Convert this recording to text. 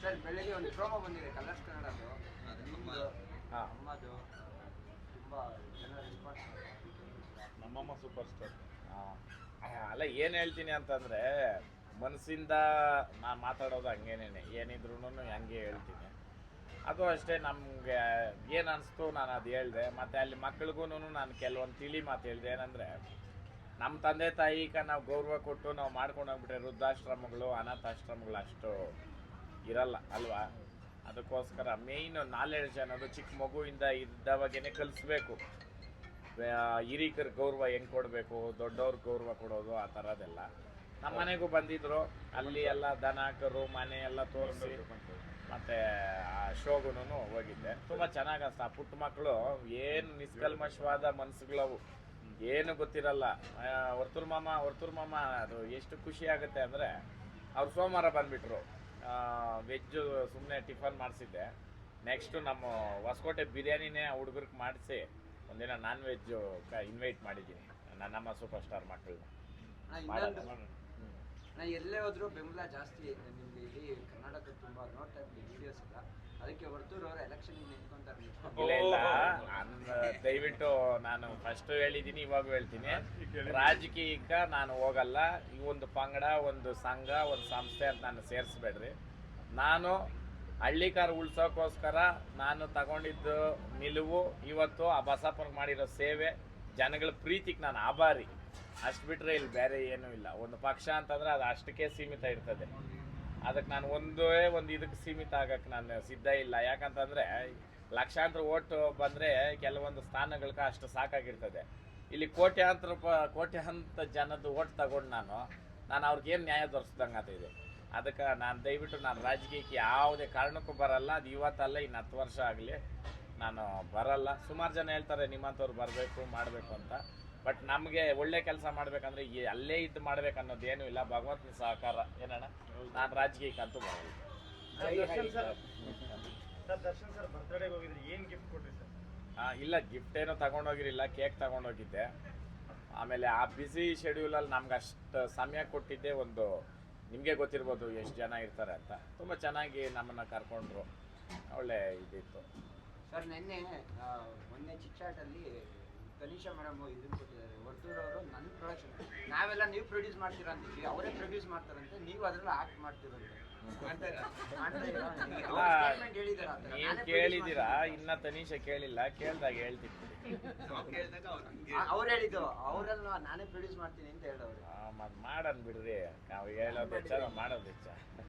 Sir ಬೆಳಿಗ್ಗೆ ಒಂದು promo ಬಂದಿದೆ ಕಲರ್ಸ್ ಕನ್ನಡದು. ಅಮ್ಮದು ತುಂಬಾ ಜನ ರೆಸ್ಪಾನ್ಸ್ ನಮ್ಮಮ್ಮ ಸೂಪರ್ ಸ್ಟಾರ್ ಅಲ್ಲ ಏನು ಹೇಳ್ತೀನಿ ಅಂತಂದರೆ ಮನಸ್ಸಿಂದ ನಾನು ಮಾತಾಡೋದು ಹಂಗೇನೇನೆ. ಏನಿದ್ರು ಹಂಗೆ ಹೇಳ್ತೀನಿ. ಅದು ಅಷ್ಟೇ ನಮಗೆ ಏನು ಅನಿಸ್ತು ನಾನು ಅದು ಹೇಳಿದೆ. ಮತ್ತು ಅಲ್ಲಿ ಮಕ್ಳಿಗೂ ನಾನು ಕೆಲವೊಂದು ತಿಳಿ ಮಾತು ಹೇಳಿದೆ. ಏನಂದರೆ ನಮ್ಮ ತಂದೆ ತಾಯಿಗೆ ನಾವು ಗೌರವ ಕೊಟ್ಟು ನಾವು ಮಾಡ್ಕೊಂಡು ಹೋಗ್ಬಿಟ್ರೆ ವೃದ್ಧಾಶ್ರಮಗಳು ಅನಾಥಾಶ್ರಮಗಳು ಅಷ್ಟು ಇರಲ್ಲ, ಅಲ್ವಾ? ಅದಕ್ಕೋಸ್ಕರ ಮೇಯ್ನ್ ನಾಲೆಡ್ಜ್ ಅನ್ನೋದು ಚಿಕ್ಕ ಮಗುವಿಂದ ಇದ್ದವಾಗೇನೆ ಕಲಿಸ್ಬೇಕು. ಹಿರಿಕರ ಗೌರವ ಹೆಂಗೆ ಕೊಡಬೇಕು, ದೊಡ್ಡವ್ರ ಗೌರವ ಕೊಡೋದು ಆ ಥರದೆಲ್ಲ ನಮ್ಮ ಮನೆಗೂ ಬಂದಿದ್ರು, ಅಲ್ಲಿ ಎಲ್ಲ ದನ, ಕರು, ಮನೆ ಎಲ್ಲ ತೋರಿಸಿ ಮತ್ತು ಆ ಶೋಗುನು ಹೋಗಿದ್ದೆ. ತುಂಬ ಚೆನ್ನಾಗಿ ಅನಿಸ್ತು. ಆ ಪುಟ್ಟ ಮಕ್ಕಳು ಏನು ನಿಷ್ಕಲ್ಮಶವಾದ ಮನಸ್ಸುಗಳವು ಏನು ಗೊತ್ತಿರಲ್ಲ. ವರ್ತೂರ್ ಮಾಮ ವರ್ತೂರ್ ಮಾಮ, ಅದು ಎಷ್ಟು ಖುಷಿ ಆಗುತ್ತೆ ಅಂದರೆ, ಅವ್ರು ಸೋಮವಾರ ಬಂದುಬಿಟ್ರು. ವೆಜ್ಜು ಸುಮ್ಮನೆ ಟಿಫನ್ ಮಾಡಿಸಿದ್ದೆ. ನೆಕ್ಸ್ಟು ನಮ್ಮ ಹೊಸಕೋಟೆ ಬಿರಿಯಾನಿನೇ ಹುಡುಗರಿಗೆ ಮಾಡಿಸಿ ಒಂದಿನ ನಾನ್ ವೆಜ್ಜು ಇನ್ವೈಟ್ ಮಾಡಿದ್ದೀನಿ. ನನ್ನಮ್ಮ ಸೂಪರ್ ಸ್ಟಾರ್ ಮಕ್ಕಳನ್ನ ನಾ ಎಲ್ಲೇ ಹೋದ್ರು ಬೆಂಬಲ ಜಾಸ್ತಿ ನಿಮ್ಗೆ ಇಲ್ಲಿ ಕರ್ನಾಟಕ ತುಂಬಾ ನೋಡ್ತಾ ಇರ್ತೀವಿ ವಿಡಿಯೋಸ್ ಎಲ್ಲ. ಅದಕ್ಕೆ ಹೊರತೂರು ಅವ್ರು ಎಲೆಕ್ಷನ್ ನಿಂತ್ಕೊಂತಾರೆ ಇಲ್ಲ ಇಲ್ಲ. ನಾನ್ ದಯವಿಟ್ಟು ನಾನು ಫಸ್ಟ್ ಹೇಳಿದ್ದೀನಿ ಇವಾಗ ಹೇಳ್ತೀನಿ. ರಾಜಕೀಯಕ್ಕೆ ನಾನು ಹೋಗಲ್ಲ. ಈ ಒಂದು ಪಂಗಡ ಒಂದು ಸಂಘ ಒಂದು ಸಂಸ್ಥೆ ಅಂತ ನಾನು ಸೇರಿಸ್ಬೇಡ್ರಿ. ನಾನು ಹಳ್ಳಿಕಾರ ಉಳ್ಸೋಕ್ಕೋಸ್ಕರ ನಾನು ತಗೊಂಡಿದ್ದು ನಿಲುವು, ಇವತ್ತು ಆ ಬಸಪ್ಪನಿಗೆ ಮಾಡಿರೋ ಸೇವೆ, ಜನಗಳ ಪ್ರೀತಿಗೆ ನಾನು ಆಭಾರಿ. ಅಷ್ಟು ಬಿಟ್ಟರೆ ಇಲ್ಲಿ ಬೇರೆ ಏನೂ ಇಲ್ಲ. ಒಂದು ಪಕ್ಷ ಅಂತಂದ್ರೆ ಅದು ಅಷ್ಟಕ್ಕೆ ಸೀಮಿತ ಇರ್ತದೆ. ಅದಕ್ಕೆ ನಾನು ಒಂದೇ ಒಂದು ಇದಕ್ಕೆ ಸೀಮಿತ ಆಗಕ್ಕೆ ನಾನು ಸಿದ್ಧ ಇಲ್ಲ. ಯಾಕಂತಂದರೆ ಲಕ್ಷಾಂತರ ಓಟ್ ಬಂದರೆ ಕೆಲವೊಂದು ಸ್ಥಾನಗಳಿಗೆ ಅಷ್ಟು ಸಾಕಾಗಿರ್ತದೆ. ಇಲ್ಲಿ ಕೋಟ್ಯಾಂತರ ಕೋಟ್ಯಾಂತರ ಜನದ ಓಟ್ ತಗೊಂಡು ನಾನು ನಾನು ಅವ್ರಿಗೇನು ನ್ಯಾಯ ದೊರಸ್ದಂಗೆ ಆಗ್ತಿದೆ ಅದಕ್ಕೆ ನಾನು ದಯವಿಟ್ಟು ನಾನು ರಾಜಕೀಯಕ್ಕೆ ಯಾವುದೇ ಕಾರಣಕ್ಕೂ ಬರಲ್ಲ. ಅದು ಇವತ್ತಲ್ಲ ಇನ್ನು ಹತ್ತು ವರ್ಷ ಆಗಲಿ ನಾನು ಬರಲ್ಲ. ಸುಮಾರು ಜನ ಹೇಳ್ತಾರೆ ನಿಮ್ಮಂಥವ್ರು ಬರಬೇಕು ಮಾಡಬೇಕು ಅಂತ. ಬಟ್ ನಮಗೆ ಒಳ್ಳೆ ಕೆಲಸ ಮಾಡ್ಬೇಕಂದ್ರೆ ಈ ಅಲ್ಲೇ ಇದ್ದು ಮಾಡ್ಬೇಕು ಅನ್ನೋದು ಏನೂ ಇಲ್ಲ. ಭಗವಂತನ ಸಹಕಾರ. ಏನಣ್ಣ? ನಾನು ರಾಜಕೀಯಕ್ಕೆ ಅಂತೂ ಬರಲ್ಲ. Sir Darshan sir. ಬರ್ತ್ಡೇಗೆ ಹೋಗಿದ್ರಿ. ಏನ್ ಗಿಫ್ಟ್ ಕೊಟ್ರಿ ಸರ್? ಆ, ಇಲ್ಲ ಗಿಫ್ಟ್ ಏನೋ ತಗೊಂಡೋಗಿರಲಿಲ್ಲ. ಕೇಕ್ ತಗೊಂಡೋಗಿದ್ದೆ. ಆಮೇಲೆ ಆ ಬ್ಯುಸಿ ಶೆಡ್ಯೂಲಲ್ಲಿ ನಮ್ಗೆ ಅಷ್ಟು ಸಮಯ ಕೊಟ್ಟಿದ್ದೆ ಒಂದು ನಿಮಗೆ ಗೊತ್ತಿರ್ಬೋದು ಎಷ್ಟು ಜನ ಇರ್ತಾರೆ ಅಂತ. ತುಂಬ ಚೆನ್ನಾಗಿ ನಮ್ಮನ್ನು ಕರ್ಕೊಂಡ್ರು. ಒಳ್ಳೆ ಇದಿತ್ತು. ಸರ್ ನಿನ್ನೆ ಮೊನ್ನೆ ಚಿಟ್ಚಾಟಲ್ಲಿ ತನಿಷಾ ಮೇಡಮ್ ಇದನ್ನು ಕೊಟ್ಟಿದ್ದಾರೆ. ನನ್ನ ಪ್ರೊಡಕ್ಷನ್ ನಾವೆಲ್ಲ ನೀವು ಪ್ರೊಡ್ಯೂಸ್ ಮಾಡ್ತೀರಾ ಅಂತಿದ್ವಿ. ಅವರೇ ಪ್ರೊಡ್ಯೂಸ್ ಮಾಡ್ತಾರಂತೆ. ನೀವು ಅದರಲ್ಲಿ ಆಕ್ಟ್ ಮಾಡ್ತೀರಂತೆ. ನೀವು ಕೇಳಿದ್ದೀರಾ? ಇನ್ನ ತನಿಷಾ ಕೇಳಿಲ್ಲ. ಕೇಳ್ದಾಗ ಹೇಳ್ತೀನಿ ಅವ್ರು ಹೇಳಿದ್ದು ಅವರೆಲ್ಲ ನಾನೇ ಪ್ರೊಡ್ಯೂಸ್ ಮಾಡ್ತೀನಿ ಅಂತ ಹೇಳೋರು. ಮಾಡನ್ ಬಿಡ್ರಿ. ನಾವು ಹೇಳೋದು ಹೆಚ್ಚ ಮಾಡೋದ್ ಮಾಡೋದು ಹೆಚ್ಚ.